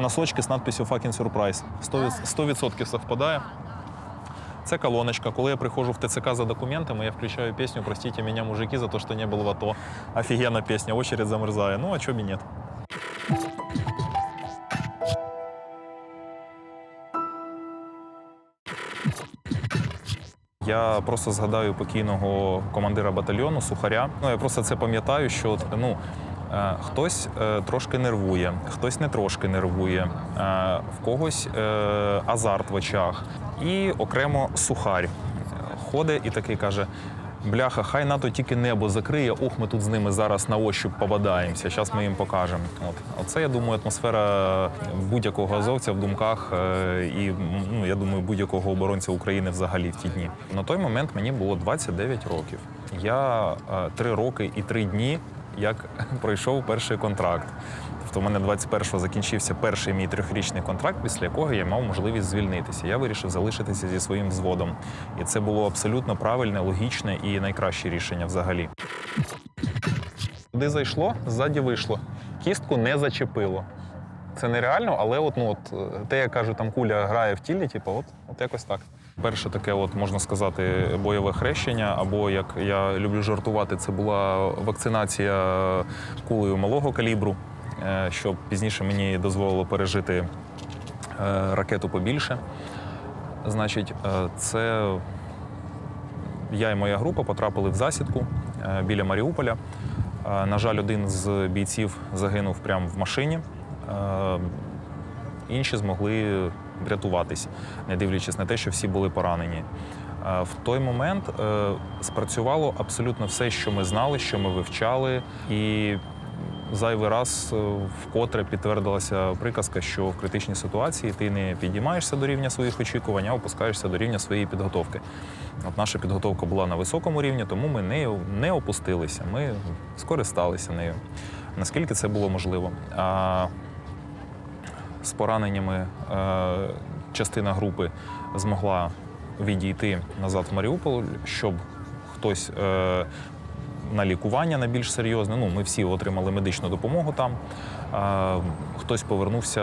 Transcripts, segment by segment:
Носочки з надписью «Fucking Surprise». 100%, 100% совпадає. Це колоночка. Коли я приходжу в ТЦК за документами, я включаю пісню «Простите меня, мужики, за то, что не был в АТО». Офігенна пісня, очередь замерзає. Ну, а чого б і ні? Я просто згадаю покійного командира батальйону Сухаря. Ну я просто це пам'ятаю, що ну. Е, Хтось е, трошки нервує, хтось не трошки нервує, е, в когось азарт в очах. І окремо сухарь ходить і такий каже: Бляха, хай НАТО тільки небо закриє. Ох, ми тут з ними зараз на ощуп побадаємося. Зараз ми їм покажемо. От оце я думаю, атмосфера будь-якого азовця в думках і ну, я думаю, будь-якого оборонця України взагалі в ті дні. На той момент мені було 29 років. Я три роки і три дні як пройшов перший контракт. Тобто, у мене 21-го закінчився перший мій трьохрічний контракт, після якого я мав можливість звільнитися. Я вирішив залишитися зі своїм взводом. І це було абсолютно правильне, логічне і найкраще рішення взагалі. Куди зайшло, ззаді вийшло. Кістку не зачепило. Це нереально, але от, ну, от, е, те, я кажу, там куля грає в тілі, типу, от, от якось так. Перше таке, от, можна сказати, бойове хрещення, або як я люблю жартувати, це була вакцинація кулею малого калібру, е, що пізніше мені дозволило пережити е, ракету побільше. Значить, е, це я і моя група потрапили в засідку біля Маріуполя. На жаль, один з бійців загинув прямо в машині. Інші змогли врятуватись, не дивлячись на те, що всі були поранені. Е, В той момент е, спрацювало абсолютно все, що ми знали, що ми вивчали, і зайвий раз е, вкотре підтвердилася приказка, що в критичній ситуації ти не підіймаєшся до рівня своїх очікувань, а опускаєшся до рівня своєї підготовки. От наша підготовка була на високому рівні, тому ми не, не опустилися, ми скористалися нею. Наскільки це було можливо. З пораненнями е, частина групи змогла відійти назад в Маріуполь, щоб хтось е, на лікування на більш серйозне. Ну, ми всі отримали медичну допомогу там. Е, хтось повернувся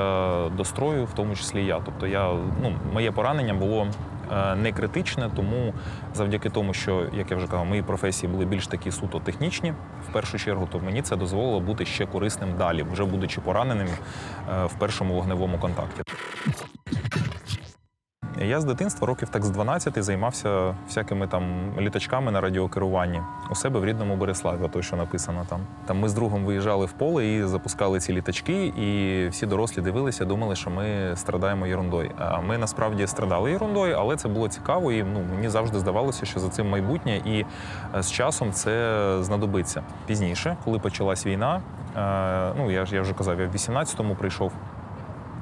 до строю, в тому числі я. Тобто, я ну, моє поранення було. Е, Не критичне, тому завдяки тому, що, як я вже казав, мої професії були більш такі суто технічні, в першу чергу, то мені це дозволило бути ще корисним далі, вже будучи пораненим е, в першому вогневому контакті. Я з дитинства років так з 12 займався всякими там літачками на радіокеруванні у себе в рідному Береславі, то що написано там. Там ми з другом виїжджали в поле і запускали ці літачки, і всі дорослі дивилися, думали, що ми страдаємо ерундою. А ми насправді страдали ерундою, але це було цікаво, і ну мені завжди здавалося, що за цим майбутнє, і е, з часом це знадобиться пізніше, коли почалась війна. е, Ну я ж я вже казав, я в 18-му прийшов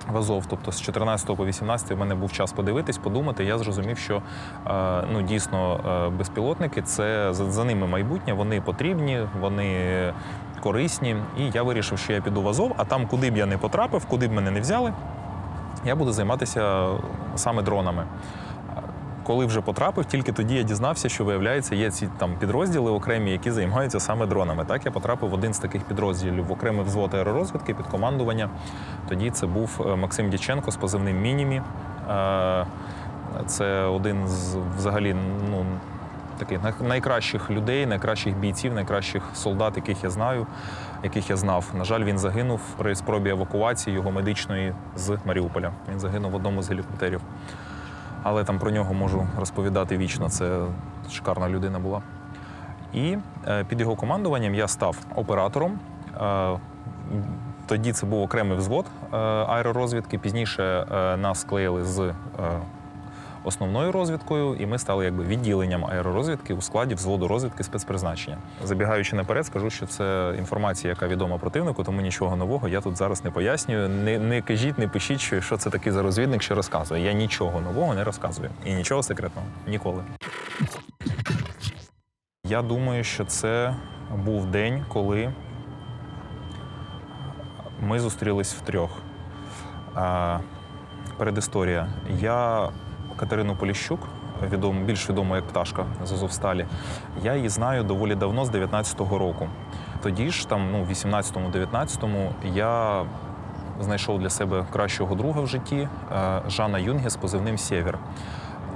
в Азов. Тобто з 14 по 18 в мене був час подивитись, подумати. Я зрозумів, що е, ну дійсно е, безпілотники це за, за ними майбутнє. Вони потрібні, вони корисні. І я вирішив, що я піду в Азов, а там, куди б я не потрапив, куди б мене не взяли, я буду займатися саме дронами. Коли вже потрапив, тільки тоді я дізнався, що виявляється, є ці там підрозділи окремі, які займаються саме дронами. Так я потрапив в один з таких підрозділів в окремий взвод аеророзвідки під командування. Тоді це був е, Максим Діченко з позивним Мінімі. Е, Це один з взагалі ну, таких найкращих людей, найкращих бійців, найкращих солдат, яких я знаю, яких я знав. На жаль, він загинув при спробі евакуації його медичної з Маріуполя. Він загинув в одному з гелікоптерів але там про нього можу розповідати вічно. Це шикарна людина була. І е, під його командуванням я став оператором. Е, тоді це був окремий взвод е, аеророзвідки. Пізніше нас склеїли з основною розвідкою, і ми стали якби відділенням аеророзвідки у складі взводу розвідки спецпризначення. Забігаючи наперед, скажу, що це інформація, яка відома противнику, тому нічого нового я тут зараз не пояснюю. Не, не кажіть, не пишіть, що, що це такий за розвідник, що розказує. Я нічого нового не розказую і нічого секретного ніколи. Я думаю, що це був день, коли ми зустрілись втрьох. Передісторія. Я Катерину Поліщук, відому, більш відому як пташка з Азовсталі, я її знаю доволі давно, з 19-го року. Тоді ж, там, ну, в 18-му, 19-му, я знайшов для себе кращого друга в житті е, Жана Юнге з позивним Сєвєр.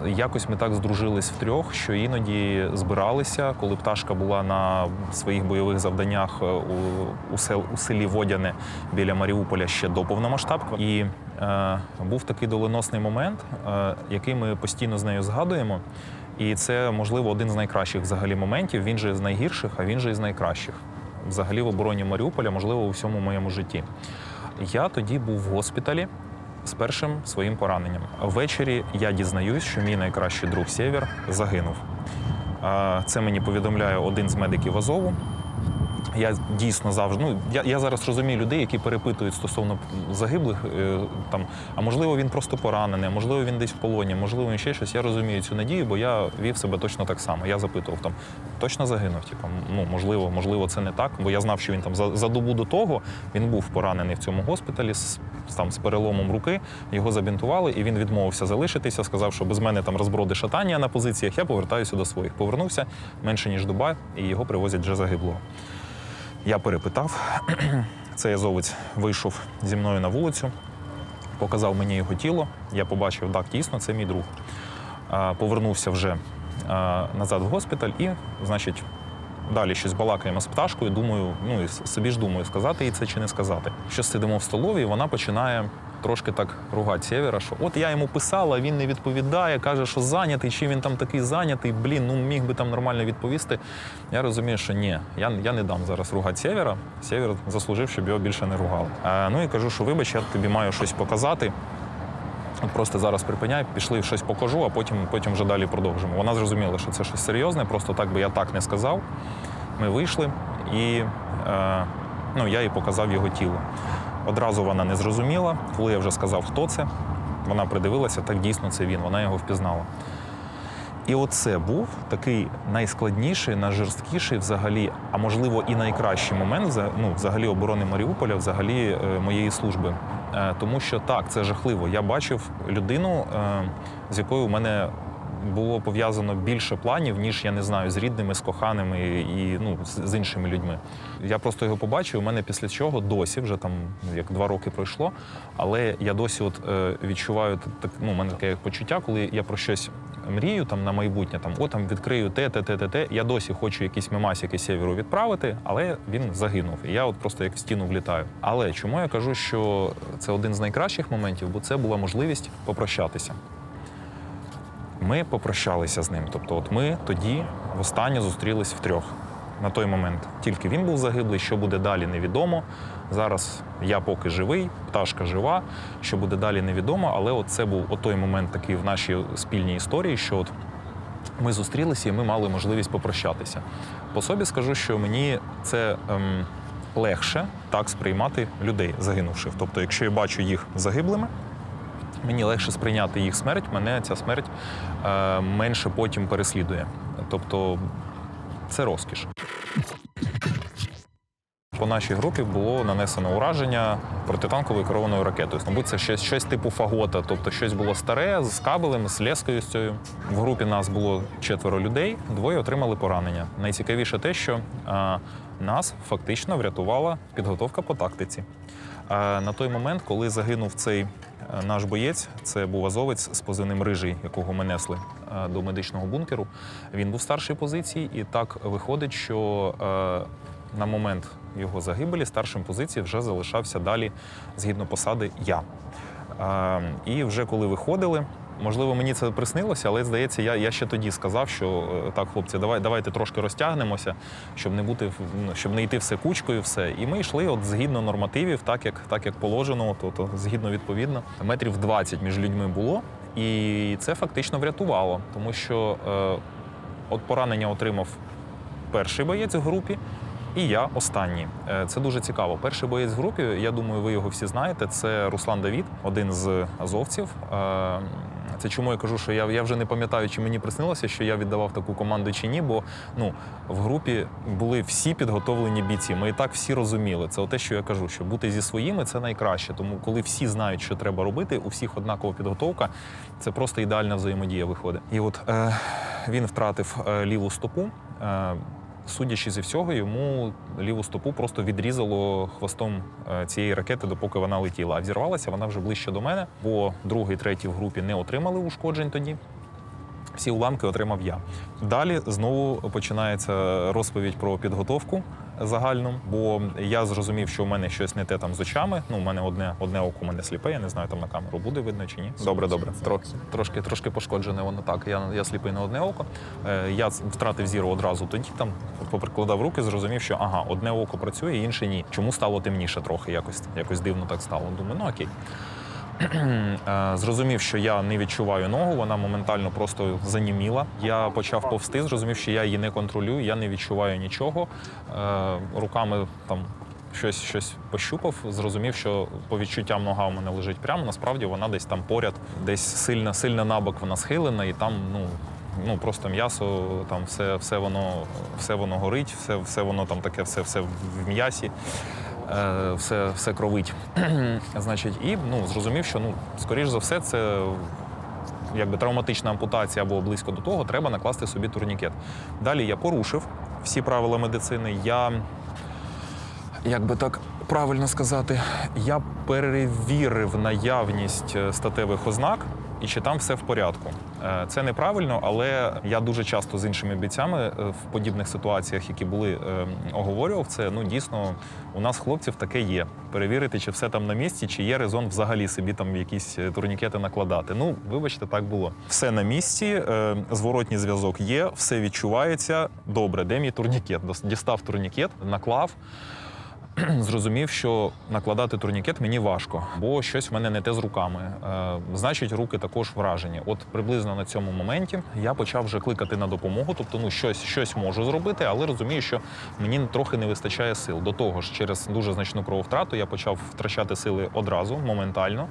Якось ми так здружились втрьох, що іноді збиралися, коли пташка була на своїх бойових завданнях е, у, у, сел, у селі Водяне біля Маріуполя ще до повномасштабки. І е, був такий доленосний момент, е, який ми постійно з нею згадуємо. І це, можливо, один з найкращих взагалі моментів. Він же з найгірших, а він же із найкращих. Взагалі в обороні Маріуполя, можливо, у всьому моєму житті. Я тоді був в госпіталі з першим своїм пораненням. Ввечері я дізнаюсь, що мій найкращий друг Сєвєр загинув. Це мені повідомляє один з медиків Азову. Я дійсно завжди. Ну я, я зараз розумію людей, які перепитують стосовно загиблих. е, Там, а можливо, він просто поранений, а можливо, він десь в полоні, можливо, він ще щось. Я розумію цю надію, бо я вів себе точно так само. Я запитував там, точно загинув. Типу, ну можливо, можливо, це не так, бо я знав, що він там за, за добу до того він був поранений в цьому госпіталі з там з переломом руки. Його забінтували, і він відмовився залишитися. Сказав, що без мене там розброди шатання на позиціях. Я повертаюся до своїх. Повернувся менше ніж доба, і його привозять вже загиблого. Я перепитав. Цей азовець вийшов зі мною на вулицю, показав мені його тіло. Я побачив, так, дійсно, це мій друг. Повернувся вже назад в госпіталь і, значить, далі щось балакаємо з пташкою. Думаю, ну і собі ж думаю, сказати їй це чи не сказати. Що сидимо в столові, і вона починає трошки так ругати Сєвєра, що от я йому писала, він не відповідає, каже, що зайнятий, чи він там такий зайнятий, блін, ну міг би там нормально відповісти. Я розумію, що ні, я, я не дам зараз ругати Сєвєра. Сєвєр заслужив, щоб його більше не ругали. Е, ну і кажу, що вибач, я тобі маю щось показати. От просто зараз припиняй, пішли щось покажу, а потім, потім вже далі продовжимо. Вона зрозуміла, що це щось серйозне, просто так би я так не сказав. Ми вийшли, і е, ну, я їй показав його тіло. Одразу вона не зрозуміла, коли я вже сказав, хто це. Вона придивилася, так дійсно це він, вона його впізнала. І оце був такий найскладніший, найжорсткіший взагалі, а можливо і найкращий момент ну, взагалі оборони Маріуполя, взагалі е, моєї служби. Е, Тому що так, це жахливо. Я бачив людину, е, з якою у мене було пов'язано більше планів, ніж я не знаю, з рідними, з коханими і ну, з, іншими людьми. Я просто його побачив. У мене після цього досі, вже там ну, як два роки пройшло, але я досі от, е, відчуваю так, ну, у мене таке почуття, коли я про щось мрію там на майбутнє, там о, там відкрию те, те, те, те, те. Я досі хочу якісь мемасики сєвєру відправити, але він загинув. І я от просто як в стіну влітаю. Але чому я кажу, що це один з найкращих моментів, бо це була можливість попрощатися. Ми попрощалися з ним. Тобто, от ми тоді востаннє зустрілись втрьох. На той момент тільки він був загиблий, що буде далі, невідомо. Зараз я поки живий, пташка жива. Що буде далі, невідомо. Але от це був той момент такий в нашій спільній історії, що от ми зустрілися і ми мали можливість попрощатися. По собі скажу, що мені це ем, легше так сприймати людей, загинувших. Тобто, якщо я бачу їх загиблими, мені легше сприйняти їх смерть, мене ця смерть е, менше потім переслідує. Тобто це розкіш. По нашій групі було нанесено ураження протитанковою керованою ракетою. Мабуть, це щось, щось типу фагота, тобто щось було старе з кабелем, з лескою з цією. В групі нас було четверо людей, двоє отримали поранення. Найцікавіше те, що е, нас фактично врятувала підготовка по тактиці. Е, на той момент, коли загинув цей наш боєць, це був азовець з позивним рижий, якого ми несли е, до медичного бункеру. Він був старшої позиції, і так виходить, що е, на момент його загибелі старшим позиції вже залишався далі згідно посади я. Е, І вже коли виходили, можливо, мені це приснилося, але здається, я, я ще тоді сказав, що е, так, хлопці, давай, давайте трошки розтягнемося, щоб не бути ну, щоб не йти все кучкою, все. І ми йшли от згідно нормативів, так як, так як положено, то, то згідно відповідно. Метрів 20 між людьми було, і це фактично врятувало, тому що е, от поранення отримав перший боєць в групі. І я останній. Е, Це дуже цікаво. Перший боєць в групі, я думаю, ви його всі знаєте. Це Руслан Давід, один з азовців. Е, Це чому я кажу, що я, я вже не пам'ятаю, чи мені приснилося, що я віддавав таку команду чи ні, бо ну в групі були всі підготовлені бійці. Ми і так всі розуміли. Це те, що я кажу, що бути зі своїми це найкраще. Тому коли всі знають, що треба робити, у всіх однакова підготовка, це просто ідеальна взаємодія виходить. І от е, він втратив е, ліву стопу. Е, судячи зі всього, йому ліву стопу просто відрізало хвостом е, цієї ракети, допоки вона летіла. А взірвалася вона вже ближче до мене, бо другий, третій в групі не отримали ушкоджень тоді. Всі уламки отримав я. Далі знову починається розповідь про підготовку загальну, бо я зрозумів, що у мене щось не те там з очами. Ну, у мене одне, одне око у мене сліпе, я не знаю, там на камеру буде видно чи ні. Добре, добре. Тро, трошки, трошки пошкоджене воно так. Я, я сліпий на одне око. Е, я втратив зіру одразу тоді, там поприкладав руки, зрозумів, що ага, одне око працює, інше ні. Чому стало темніше трохи? Якось, якось дивно так стало. Думаю, ну окей. Е, Зрозумів, що я не відчуваю ногу, вона моментально просто заніміла. Я почав повсти, зрозумів, що я її не контролюю, я не відчуваю нічого. Е, Руками там щось, щось пощупав, зрозумів, що по відчуттям нога у мене лежить прямо. Насправді вона десь там поряд, десь сильно, сильно набок вона схилена, і там ну. Ну просто м'ясо, там все, все воно, все воно горить, все, все воно там таке, все, все в м'ясі все, все кровить. Значить, і ну, зрозумів, що ну, скоріш за все, це якби травматична ампутація або близько до того, треба накласти собі турнікет. Далі я порушив всі правила медицини. Я, як би так правильно сказати, я перевірив наявність е, статевих ознак. І чи там все в порядку. Е, Це неправильно, але я дуже часто з іншими бійцями е, в подібних ситуаціях, які були, е, оговорював це. Ну дійсно, у нас хлопців таке є. Перевірити, чи все там на місці, чи є резон взагалі собі там якісь е, турнікети накладати. Ну, вибачте, так було. Все на місці, зворотній зв'язок є, все відчувається. Добре, де мій турнікет? Дістав турнікет, наклав зрозумів, що накладати турнікет мені важко, бо щось в мене не те з руками. Е, значить, руки також вражені. От приблизно на цьому моменті я почав вже кликати на допомогу. Тобто, ну щось, щось можу зробити, але розумію, що мені трохи не вистачає сил. До того ж, через дуже значну крововтрату я почав втрачати сили одразу, моментально.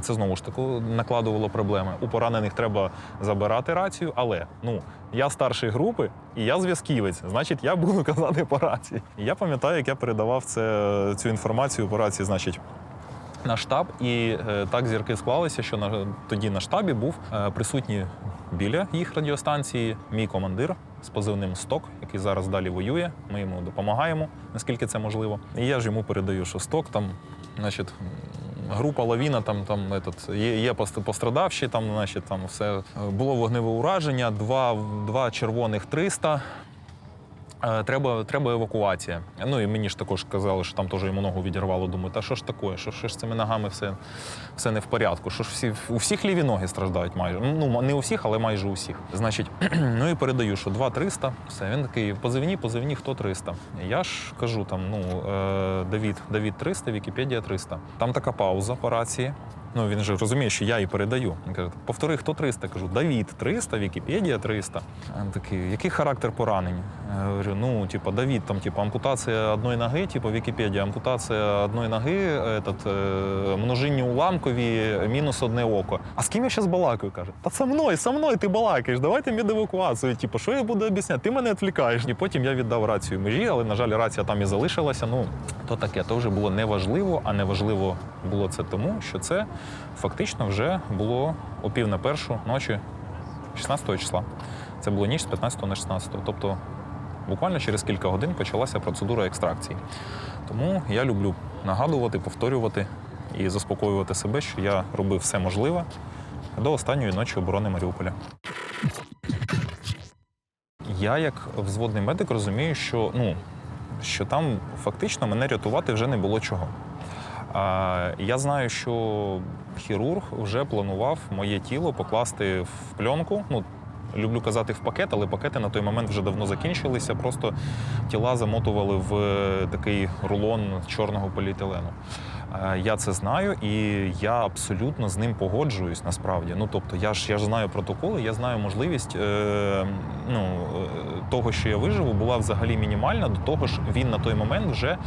Це знову ж таки накладувало проблеми. У поранених треба забирати рацію, але ну я старший групи і я зв'язківець, значить, я буду казати по рації. Я пам'ятаю, як я передавав це, цю інформацію по рації, значить. На штаб, і е, так зірки склалися, що на тоді на штабі був е, присутній біля їх радіостанції мій командир з позивним Сток, який зараз далі воює. Ми йому допомагаємо, наскільки це можливо. І я ж йому передаю, що Сток там, значить, група лавіна, там, там этот, є, є пострадавші, там, значить, там все Е, було вогневе ураження, два, два червоних 300. Е, Треба, треба евакуація. Ну і мені ж також казали, що там теж йому ногу відірвало. Думаю, та що ж таке? Що, що ж з цими ногами все, все не в порядку? Що ж всі у всіх ліві ноги страждають майже. Ну не у всіх, але майже у всіх. Значить, ну і передаю, що 2 300. Все він такий позивні, позивні, хто 300. Я ж кажу там, ну е, Давід, Давід 300, Вікіпедія 300. Там така пауза по рації. Ну, він же розуміє, що я їй передаю. Він каже, повтори, хто 300? Кажу, Давід 300, Вікіпедія 300. Він такий, який характер поранень? Я говорю, ну, типу, Давід, там, типу, ампутація одної ноги, типу, Вікіпедія, ампутація одної ноги, этот, е, множинні уламкові, мінус одне око. А з ким я зараз балакаю? Каже, та со мною, со мною ти балакаєш, давайте медевакуацію. Типу, що я буду об'ясняти? Ти мене відвлікаєш. І потім я віддав рацію межі, але, на жаль, рація там і залишилася. Ну, то таке, то вже було неважливо, а неважливо було це тому, що це фактично вже було о пів на першу ночі 16 числа. Це було ніч з 15 на 16. Тобто буквально через кілька годин почалася процедура екстракції. Тому я люблю нагадувати, повторювати і заспокоювати себе, що я робив все можливе до останньої ночі оборони Маріуполя. Я, як взводний медик, розумію, що, ну, що там фактично мене рятувати вже не було чого. Я знаю, що хірург вже планував моє тіло покласти в пленку. Ну, люблю казати в пакет, але пакети на той момент вже давно закінчилися. Просто тіла замотували в е, такий рулон чорного поліетилену. Е, Я це знаю, і я абсолютно з ним погоджуюсь насправді. Ну тобто, я ж я ж знаю протоколи, я знаю можливість е, ну, е, того, що я виживу, була взагалі мінімальна. До того ж, він на той момент вже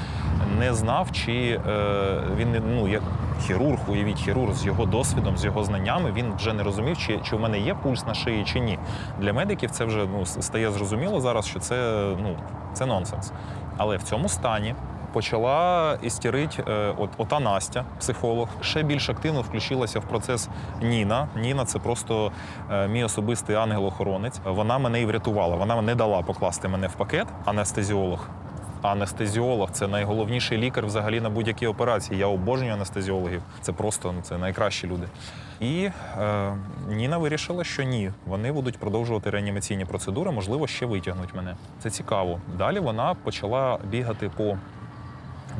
не знав, чи е, він не ну як хірург, уявіть хірург з його досвідом, з його знаннями, він вже не розумів, чи, чи в мене є пульс на шиї, чи ні. Для медиків це вже ну стає зрозуміло зараз, що це ну це нонсенс. Але в цьому стані почала істерить е, от, ота Настя, психолог. Ще більш активно включилася в процес Ніна. Ніна це просто е, мій особистий ангел-охоронець. Вона мене і врятувала. Вона не дала покласти мене в пакет, анестезіолог. Анестезіолог це найголовніший лікар взагалі на будь-якій операції. Я обожнюю анестезіологів. Це просто ну, це найкращі люди. І е, Ніна вирішила, що ні, вони будуть продовжувати реанімаційні процедури, можливо, ще витягнуть мене. Це цікаво. Далі вона почала бігати по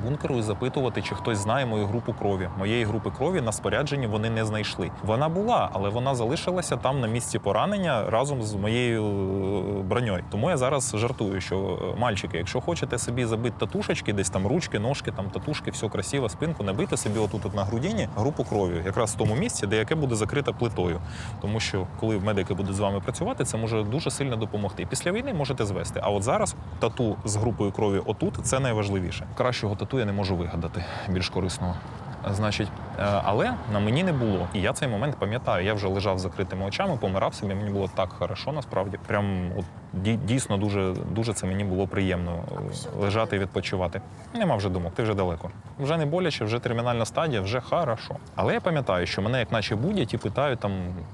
бункеру і запитувати, чи хтось знає мою групу крові. Моєї групи крові на спорядженні вони не знайшли. Вона була, але вона залишилася там на місці поранення разом з моєю е, броньою. Тому я зараз жартую, що е, мальчики, якщо хочете собі забити татушечки, десь там ручки, ножки, там татушки, все красиво, спинку, набийте собі отут от на грудині групу крові, якраз в тому місці, де яке буде закрите плитою. Тому що коли медики будуть з вами працювати, це може дуже сильно допомогти. Після війни можете звести. А от зараз тату з групою крові отут це найважливіше. Кращого тату я не можу вигадати більш корисного. Значить, але на мені не було. І я цей момент пам'ятаю. Я вже лежав з закритими очами, помирав собі. Мені було так хорошо, насправді. Прям от дійсно дуже, дуже це мені було приємно е, лежати і відпочивати. Нема вже думок, ти вже далеко. Вже не боляче, вже термінальна стадія, вже хорошо. Але я пам'ятаю, що мене як наче будять і питають там,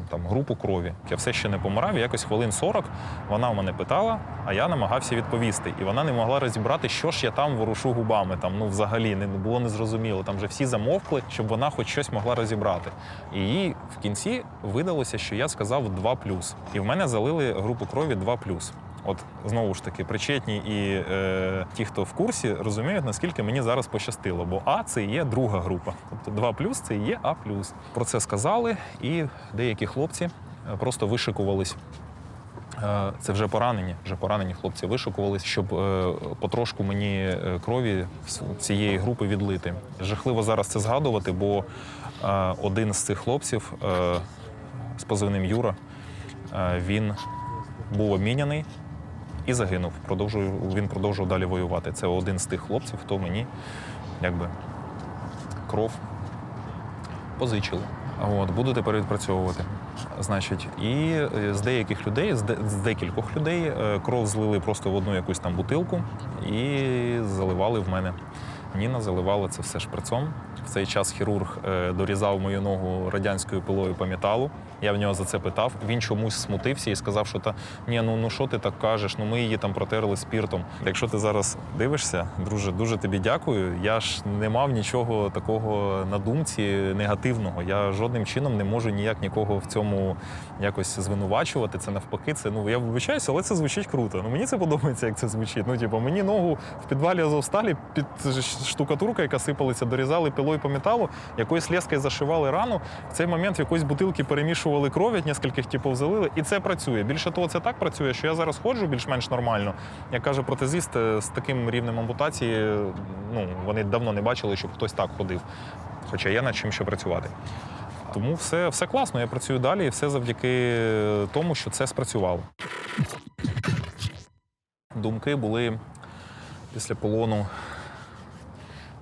там групу крові. Я все ще не помирав. Якось хвилин 40 вона в мене питала, а я намагався відповісти. І вона не могла розібрати, що ж я там ворушу губами. Там ну взагалі не було незрозуміло. Там вже всі замовкли, щоб вона хоч щось могла розібрати. І їй в кінці видалося, що я сказав 2+. І в мене залили групу крові 2+. От знову ж таки, причетні і е, ті, хто в курсі, розуміють, наскільки мені зараз пощастило. Бо А це є друга група. Тобто 2 це є А. Про це сказали, і деякі хлопці е, просто вишикувались. Е, Це вже поранені, вже поранені хлопці вишукувались, щоб е, потрошку мені е, крові цієї групи відлити. Жахливо зараз це згадувати, бо один з цих хлопців з позивним Юра, він був обміняний і загинув. Продовжую, він продовжував далі воювати. Це один з тих хлопців, хто мені якби кров позичили. От, буду тепер відпрацьовувати. Значить, і е, з деяких людей, з, де, з декількох людей е, кров злили просто в одну якусь там бутилку і заливали в мене. Ніна заливала це все шприцом. В цей час хірург е, дорізав мою ногу радянською пилою по металу. Я в нього за це питав. Він чомусь смутився і сказав, що та ні, ну ну що ти так кажеш? Ну ми її там протерли спіртом. Якщо ти зараз дивишся, друже, дуже тобі дякую. Я ж не мав нічого такого на думці негативного. Я жодним чином не можу ніяк нікого в цьому якось звинувачувати. Це навпаки, це ну я вибачаюся, але це звучить круто. Ну мені це подобається, як це звучить. Ну, типу, мені ногу в підвалі Азовсталі під штукатурка, яка сипалася, дорізали пилою по металу, якоюсь лескою зашивали рану. В цей момент в якоїсь бутилки перемішували кров, від нескольких типів залили, і це працює. Більше того, це так працює, що я зараз ходжу більш-менш нормально. Як каже протезист, е, з таким рівнем ампутації, ну вони давно не бачили, щоб хтось так ходив. Хоча є над чим ще працювати. Тому все, все класно, я працюю далі, і все завдяки тому, що це спрацювало. Думки були після полону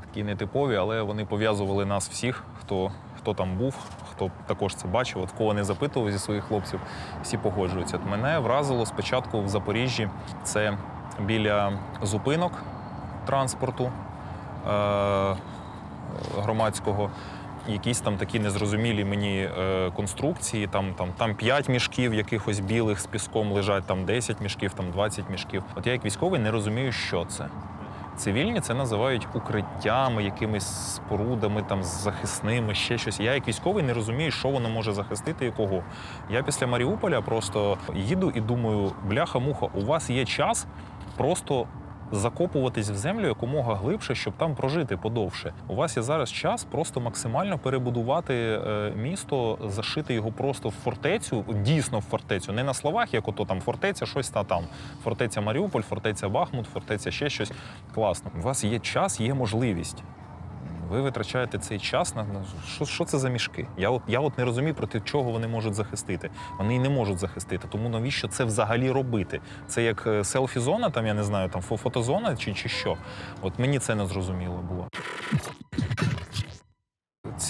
такі нетипові, але вони пов'язували нас всіх, хто, хто там був, хто також це бачив, от кого не запитував зі своїх хлопців, всі погоджуються. Мене вразило спочатку в Запоріжжі це біля зупинок транспорту е- громадського. Якісь там такі незрозумілі мені е, конструкції, там, там, там 5 мішків якихось білих з піском лежать, там 10 мішків, там 20 мішків. От я як військовий не розумію, що це. Цивільні це називають укриттями, якимись спорудами там захисними, ще щось. Я як військовий не розумію, що воно може захистити і кого. Я після Маріуполя просто їду і думаю: бляха-муха, у вас є час просто. Закопуватись в землю якомога глибше, щоб там прожити подовше. У вас є зараз час просто максимально перебудувати е, місто, зашити його просто в фортецю, дійсно в фортецю, не на словах, як ото там фортеця, щось та там. Фортеця Маріуполь, фортеця Бахмут, фортеця ще щось. Класно. У вас є час, є можливість. Ви витрачаєте цей час на що, що це за мішки? Я от я от не розумію, проти чого вони можуть захистити. Вони і не можуть захистити. Тому навіщо це взагалі робити? Це як е, селфі-зона, там я не знаю, там фотозона чи, чи що. От мені це не зрозуміло було.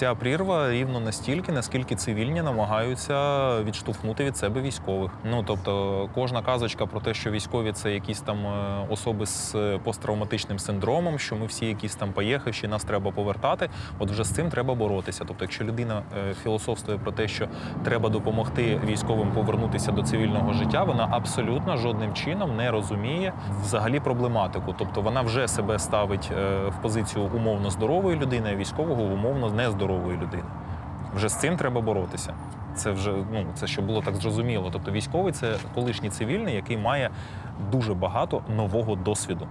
Ця прірва рівно настільки, наскільки цивільні намагаються відштовхнути від себе військових. Ну тобто, кожна казочка про те, що військові це якісь там е, особи з е, посттравматичним синдромом, що ми всі якісь там поїхавші, нас треба повертати. От вже з цим треба боротися. Тобто, якщо людина е, філософствує про те, що треба допомогти військовим повернутися до цивільного життя, вона абсолютно жодним чином не розуміє взагалі проблематику. Тобто вона вже себе ставить в позицію умовно здорової людини, а військового умовно нездорової людини. Вже з цим треба боротися. Це вже ну це щоб було так зрозуміло. Тобто, військовий це колишній цивільний, який має дуже багато нового досвіду.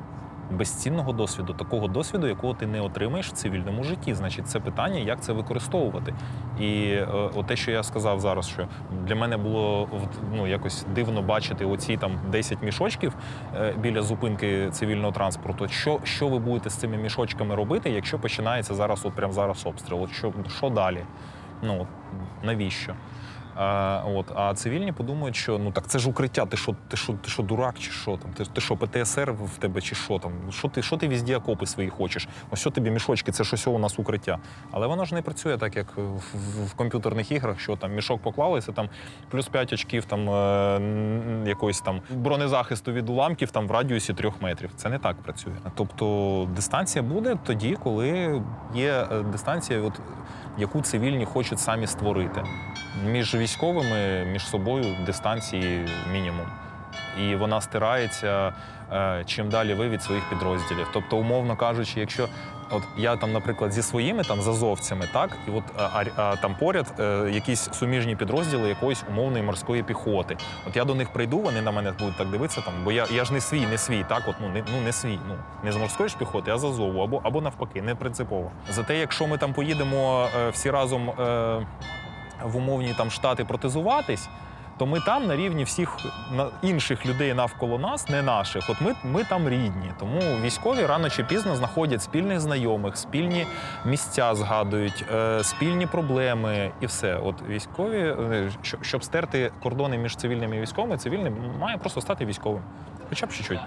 Безцінного досвіду, такого досвіду, якого ти не отримаєш в цивільному житті. Значить, це питання, як це використовувати. І е, от те, що я сказав зараз, що для мене було ну, якось дивно бачити оці там 10 мішочків е, біля зупинки цивільного транспорту. Що, що ви будете з цими мішочками робити, якщо починається зараз, от прямо зараз обстріл? От що, що далі? Ну навіщо? А, от, а цивільні подумають, що ну так це ж укриття, ти що, ти що, ти що дурак, чи що там? Ти, ти що, ПТСР в тебе, чи що там? Що ти, що ти візді окопи свої хочеш? Ось що тобі мішочки, це щось у нас укриття. Але воно ж не працює так, як в, в, в комп'ютерних іграх, що там мішок поклалися, там плюс 5 очків там е, якоїсь там бронезахисту від уламків там в радіусі трьох метрів. Це не так працює. Тобто дистанція буде тоді, коли є е, дистанція, от, яку цивільні хочуть самі створити. Між військовими, між собою дистанції мінімум. І вона стирається е, чим далі ви від своїх підрозділів. Тобто, умовно кажучи, якщо от я там, наприклад, зі своїми там зазовцями, так, і от а, а, а, там поряд е, якісь суміжні підрозділи якоїсь умовної морської піхоти. От я до них прийду, вони на мене будуть так дивитися, там, бо я, я ж не свій, не свій, так, от ну не, ну, не свій. Ну не з морської ж піхоти, а з Азову, або, або навпаки, не принципово. Зате, якщо ми там поїдемо е, всі разом. Е, в умовні там штати протезуватись, то ми там на рівні всіх інших людей навколо нас, не наших. От ми, ми там рідні. Тому військові рано чи пізно знаходять спільних знайомих, спільні місця згадують, е, спільні проблеми і все. От військові, е, щоб стерти кордони між цивільними і військовими, цивільний має просто стати військовим. Хоча б чуть-чуть,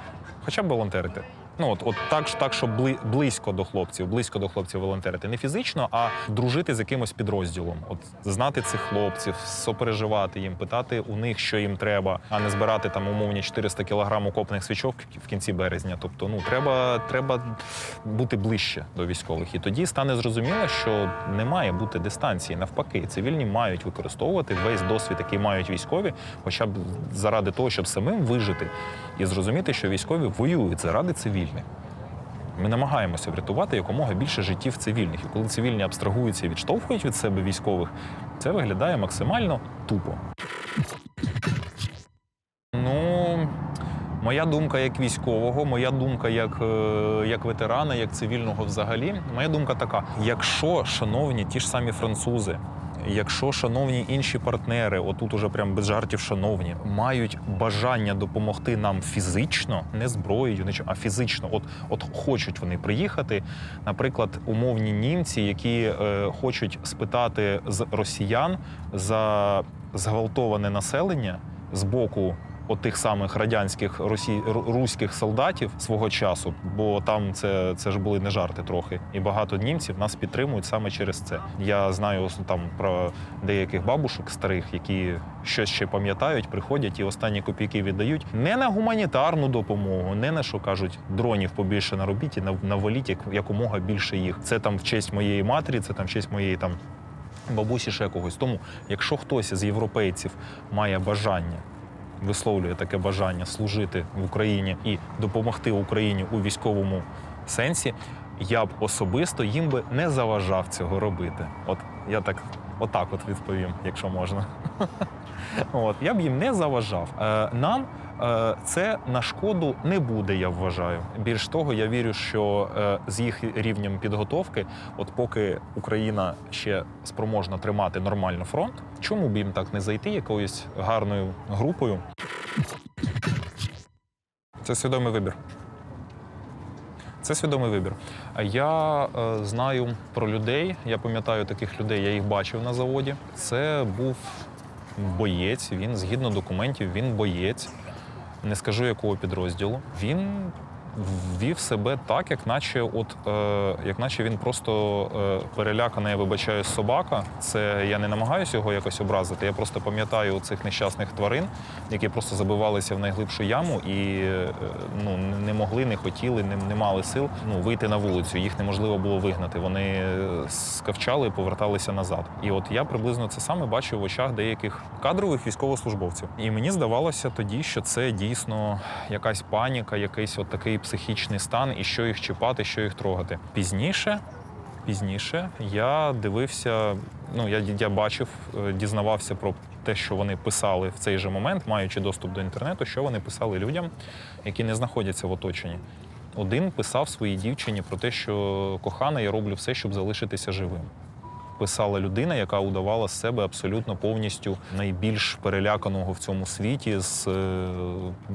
хоча б волонтерити. Ну от, от так, ж- так, щоб бли, близько до хлопців, близько до хлопців волонтерити. Не фізично, а дружити з якимось підрозділом. От знати цих хлопців, сопереживати їм, питати у них, що їм треба, а не збирати там умовні 400 кілограм окопних свічок в кінці березня. Тобто, ну треба, треба бути ближче до військових. І тоді стане зрозуміло, що не має бути дистанції. Навпаки, цивільні мають використовувати весь досвід, який мають військові, хоча б заради того, щоб самим вижити і зрозуміти, що військові воюють заради цивільних. Ми намагаємося врятувати якомога більше життів цивільних. І коли цивільні абстрагуються і відштовхують від себе військових, це виглядає максимально тупо. Ну, моя думка як військового, моя думка як, е, як ветерана, як цивільного взагалі. Моя думка така: якщо, шановні ті ж самі французи, якщо шановні інші партнери, отут уже прям без жартів, шановні, мають бажання допомогти нам фізично, не зброєю, нічого, а фізично, от, от хочуть вони приїхати, наприклад, умовні німці, які е, хочуть спитати з росіян за зґвалтоване населення з боку отих самих радянських росі... руських солдатів свого часу, бо там це, це ж були не жарти трохи. І багато німців нас підтримують саме через це. Я знаю там про деяких бабушок старих, які щось ще пам'ятають, приходять і останні копійки віддають не на гуманітарну допомогу, не на що кажуть дронів побільше наробіть і нав- наваліть як, якомога більше їх. Це там в честь моєї матері, це там в честь моєї там бабусі ще когось. Тому, якщо хтось з європейців має бажання, висловлює таке бажання служити в Україні і допомогти Україні у військовому сенсі, я б особисто їм би не заважав цього робити. От я так, отак от відповім, якщо можна. От я б їм не заважав. Е, нам е, це на шкоду не буде, я вважаю. Більш того, я вірю, що е, з їх рівнем підготовки, от поки Україна ще спроможна тримати нормально фронт, чому б їм так не зайти якоюсь гарною групою? Це свідомий вибір. Це свідомий вибір. Я е, знаю про людей, я пам'ятаю таких людей, я їх бачив на заводі. Це був боєць, він згідно документів, він боєць. Не скажу якого підрозділу. Він вів себе так, як наче, от, е, як наче він просто е, переляканий, я вибачаю, собака. Це я не намагаюся його якось образити. Я просто пам'ятаю цих нещасних тварин, які просто забивалися в найглибшу яму і е, ну, не могли, не хотіли, не, не мали сил ну, вийти на вулицю. Їх неможливо було вигнати. Вони е, скавчали і поверталися назад. І от я приблизно це саме бачив в очах деяких кадрових військовослужбовців. І мені здавалося тоді, що це дійсно якась паніка, якийсь от такий психічний стан, і що їх чіпати, що їх трогати. Пізніше, пізніше я дивився, ну я, я бачив, е, дізнавався про те, що вони писали в цей же момент, маючи доступ до інтернету, що вони писали людям, які не знаходяться в оточенні. Один писав своїй дівчині про те, що кохана, я роблю все, щоб залишитися живим. Писала людина, яка удавала з себе абсолютно повністю найбільш переляканого в цьому світі, з е,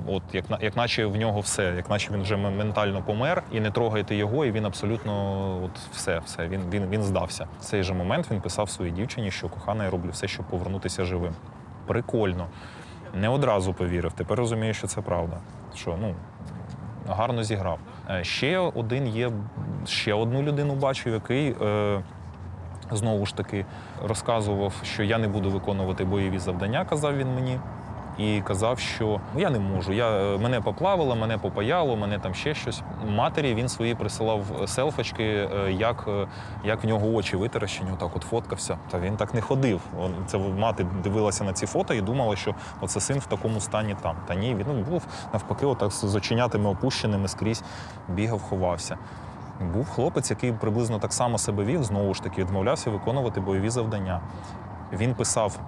от як, як наче в нього все, як наче він вже ментально помер, і не трогайте його, і він абсолютно от все, все. Він, він, він здався. В цей же момент він писав своїй дівчині, що кохана, я роблю все, щоб повернутися живим. Прикольно. Не одразу повірив. Tепер розумію, що це правда. Що ну гарно зіграв. Е, Ще один є, ще одну людину бачив, який. Е, знову ж таки розказував, що я не буду виконувати бойові завдання, казав він мені. І казав, що «Ну, я не можу. Я, е, мене поплавило, мене попаяло, мене там ще щось. Матері він свої присилав селфочки, е, як, е, як в нього очі витаращені, отак от фоткався. Та він так не ходив. Це мати дивилася на ці фото і думала, що оце син в такому стані там. Та ні, він ну, був навпаки, отак з оченятами опущеними скрізь бігав, ховався. Був хлопець, який приблизно так само себе вів, знову ж таки, відмовлявся виконувати бойові завдання. Він писав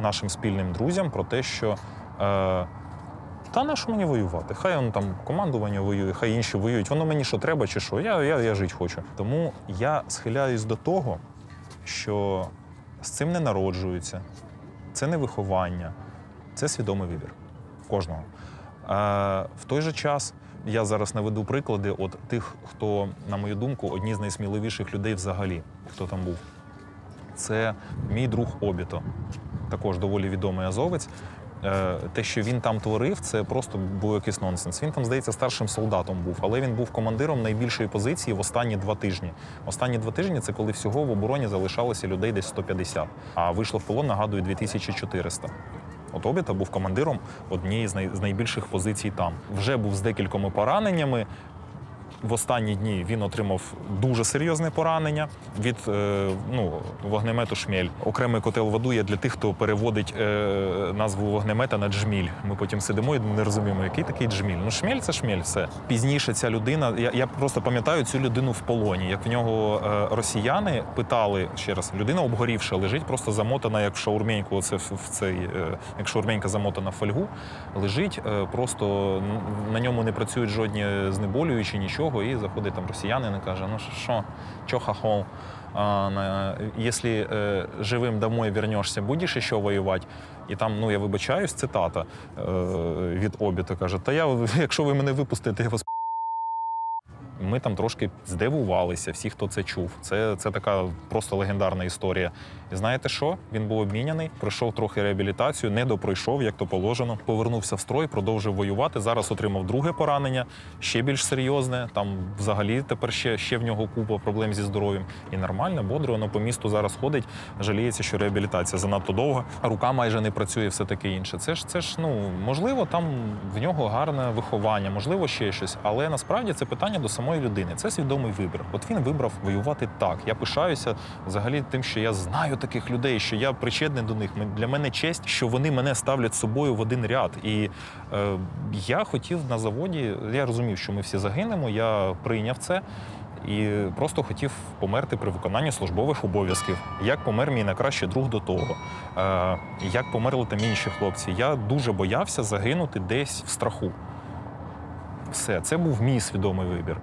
нашим спільним друзям про те, що е, та на що мені воювати? Хай он там командування воює, хай інші воюють. Воно мені що треба чи що? Я, я, я жити хочу. Тому я схиляюсь до того, що з цим не народжуються, це не виховання, це свідомий вибір кожного. Е, в той же час я зараз наведу приклади от тих, хто, на мою думку, одні з найсміливіших людей взагалі, хто там був. Це мій друг Обіто, також доволі відомий азовець. Е, Те, що він там творив, це просто був якийсь нонсенс. Він там, здається, старшим солдатом був, але він був командиром найбільшої позиції в останні два тижні. Останні два тижні це коли всього в обороні залишалося людей десь 150, а вийшло в полон, нагадую, 2400. От Обіта був командиром однієї з, найбільших позицій там. Вже був з декількома пораненнями. В останні дні він отримав дуже серйозне поранення від е, ну, вогнемету шмель. Окремий котел воду є для тих, хто переводить е, назву вогнемета на джміль. Ми потім сидимо і не розуміємо, який такий джміль. Ну, шмель це шмель, все. Пізніше ця людина, я, я просто пам'ятаю цю людину в полоні. Як в нього е, росіяни питали ще раз, людина обгорівша, лежить просто замотана, як в шаурменьку, оце в, цей, як шаурменька замотана в фольгу, лежить просто на ньому не працюють жодні знеболюючі, нічого. І заходить там росіянин і каже: ну що, що хахол? Якщо е, живим домой вернешся, будеш ще воювати? І там, ну я вибачаюсь, цитата е, від обіта каже: Та я, якщо ви мене випустите, я вас ми там трошки здивувалися, всі, хто це чув. Це, це така просто легендарна історія. І знаєте що? Він був обміняний, пройшов трохи реабілітацію, не допройшов, як то положено. Повернувся в строй, продовжив воювати. Зараз отримав друге поранення, ще більш серйозне. Там взагалі тепер ще, ще в нього купа проблем зі здоров'ям. І нормально, бодро, воно по місту зараз ходить. Жаліється, що реабілітація занадто довга, рука майже не працює, все таке інше. Це ж це ж ну можливо, там в нього гарне виховання, можливо, ще щось. Але насправді це питання до самої людини. Це свідомий вибір. От він вибрав воювати так. Я пишаюся взагалі тим, що я знаю таких людей, що я причетний до них. Для мене честь, що вони мене ставлять з собою в один ряд. І е, я хотів на заводі, я розумів, що ми всі загинемо. Я прийняв це. І просто хотів померти при виконанні службових обов'язків. Як помер мій найкращий друг до того, е, як померли там інші хлопці. Я дуже боявся загинути десь в страху. Все, це був мій свідомий вибір.